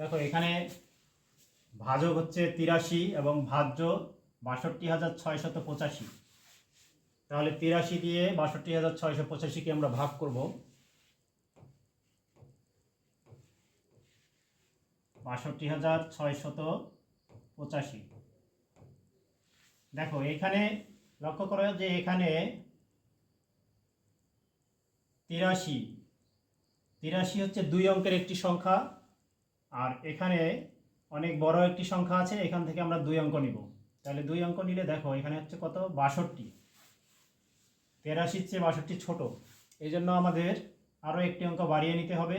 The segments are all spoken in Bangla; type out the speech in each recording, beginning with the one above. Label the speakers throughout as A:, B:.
A: দেখো, এখানে ভাজক হচ্ছে তিরাশি এবং ভাজ্য বাষট্টি হাজার ছয়শত পঁচাশি। তাহলে তিরাশি দিয়ে বাষট্টি হাজার ছয়শো পঁচাশিকে আমরা ভাগ করব। বাষট্টি হাজার ছয়শত পঁচাশি। দেখো, এখানে লক্ষ্য করো যে এখানে তিরাশি। তিরাশি হচ্ছে দুই অঙ্কের একটি সংখ্যা। আর এখানে অনেক বড় একটি সংখ্যা আছে, এখান থেকে আমরা দুই অঙ্ক নিব। তাহলে দুই অঙ্ক নিলে দেখো, এখানে হচ্ছে কত? বাষট্টি। তেরাশির চেয়ে বাষট্টি ছোট। এই জন্য আমাদের আরও একটি অঙ্ক বাড়িয়ে নিতে হবে।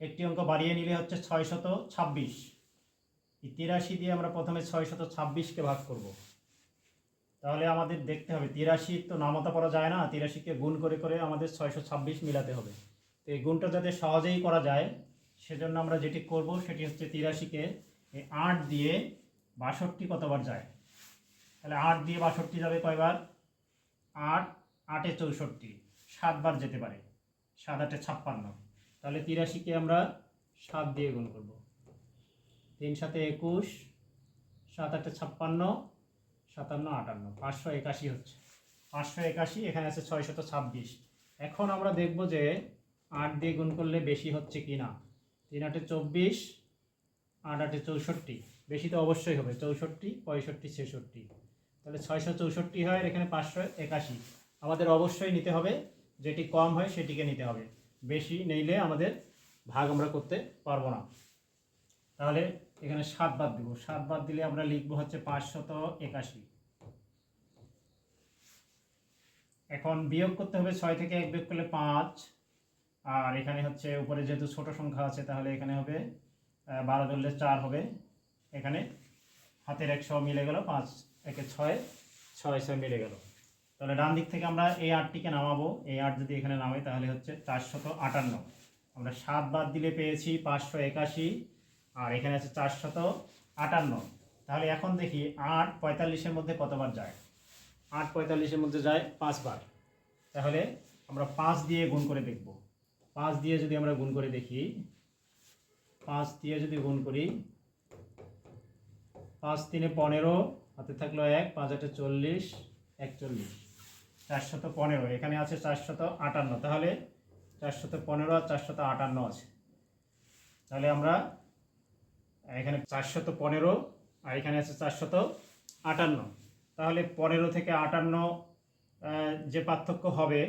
A: একটি অঙ্ক বাড়িয়ে নিলে হচ্ছে ছয়শত ছাব্বিশ। এই তিরাশি দিয়ে আমরা প্রথমে ছয়শত ছাব্বিশকে ভাগ করব। তাহলে আমাদের দেখতে হবে তিরাশি তো নামতা পড়া যায় না, তিরাশিকে গুণ করে করে আমাদের ছয়শো ছাব্বিশ মিলাতে হবে। তো এই গুণটা যাতে সহজেই করা যায় সেজন্য আমরা যেটি করব সেটি হচ্ছে তিরাশিকে এই আট দিয়ে বাষট্টি কতবার যায়? তাহলে আট দিয়ে বাষট্টি যাবে কয়বার? আট, আটে চৌষট্টি, সাতবার যেতে পারে। সাত, আটে ছাপ্পান্ন। তাহলে তিরাশিকে আমরা সাত দিয়ে গুণ করব। তিন সাথে একুশ, সাত, আটে ছাপ্পান্ন, সাতান্ন, আটান্ন। পাঁচশো একাশি হচ্ছে। পাঁচশো একাশি, এখানে আছে ছয়শত ছাব্বিশ। এখন আমরা দেখব যে আট দিয়ে গুণ করলে বেশি হচ্ছে কি না। তিন আটে চব্বিশ, আট আটে চৌষট্টি। বেশি তো অবশ্যই হবে, চৌষট্টি, পঁয়ষট্টি, ছেষট্টি। তাহলে ছয়শো চৌষট্টি হয় আর এখানে পাঁচশো একাশি। আমাদের অবশ্যই নিতে হবে, যেটি কম হয় সেটিকে নিতে হবে। বেশি নিলে আমাদের ভাগ আমরা করতে পারব না। তাহলে এখানে সাত বাদ দেবো। সাত বাদ দিলে আমরা লিখব হচ্ছে পাঁচশত একাশি। এখন বিয়োগ করতে হবে ছয় থেকে এক বিয়োগ করলে পাঁচ। আর এখানে হচ্ছে উপরে যেহেতু ছোট সংখ্যা আছে, তাহলে এখানে হবে বারো ধরলে চার হবে। এখানে হাতের একশো মিলে গেল, পাঁচ একে ছয় ছয় ছয় মিলে গেল। তাহলে ডান দিক থেকে আমরা এই আটটিকে নামাবো। এই আট যদি এখানে নামাই তাহলে হচ্ছে চারশত আটান্ন। আমরা সাত বাদ দিলে পেয়েছি পাঁচশো একাশি, আর এখানে আছে চারশত আটান্ন। তাহলে এখন দেখি আট পঁয়তাল্লিশের মধ্যে কতবার যায়? আট পঁয়তাল্লিশের মধ্যে যায় পাঁচবার। তাহলে আমরা পাঁচ দিয়ে গুণ করে দেখব। পাঁচ দিয়ে যদি আমরা গুণ করে দেখি, পাঁচ দিয়ে যদি গুণ করি, পাঁচ তিনে পনেরো, হাতে থাকল এক, পাঁচ আটে চল্লিশ, একচল্লিশ। চারশত পনেরো, এখানে আছে চারশত আটান্ন। তাহলে চারশত পনেরো আর চারশত আটান্ন আছে। তাহলে আমরা এখানে চারশত পনেরো আর এখানে আছে চারশত আটান্ন। তাহলে পনেরো থেকে আটান্ন যে পার্থক্য হবে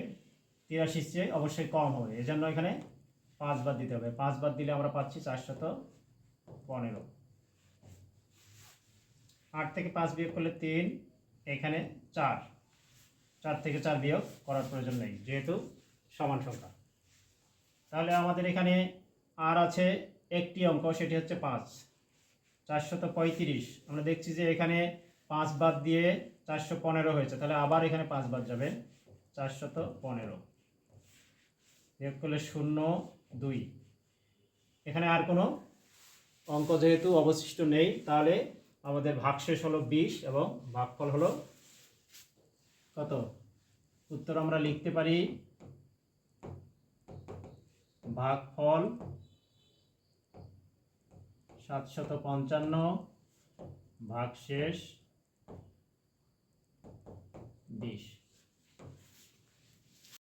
A: তিরাশির চেয়ে অবশ্যই কম হবে। এই জন্য এখানে পাঁচ বাদ দিতে হবে। পাঁচ বাদ দিলে আমরা পাচ্ছি চারশত পনেরো। আট থেকে পাঁচ বিয়োগ করলে তিন, এখানে চার। চার থেকে চার বিয়োগ করার প্রয়োজন নেই, যেহেতু সমান সংখ্যা। তাহলে আমাদের এখানে আর আছে একটি অঙ্ক, সেটি হচ্ছে পাঁচ। চারশত পঁয়ত্রিশ। আমরা দেখছি যে এখানে পাঁচ বাদ দিয়ে চারশো পনেরো হয়েছে। তাহলে আবার এখানে পাঁচ বাদ যাবে চারশত পনেরো। বিয়োগ করলে শূন্য দুই। এখানে আর কোনো অঙ্ক যেহেতু অবশিষ্ট নেই, তাহলে আমাদের ভাগশেষ হলো বিশ এবং ভাগফল হলো কত? উত্তর আমরা লিখতে পারি ভাগফল সাতশত পঞ্চান্ন ভাগশেষ বিশ।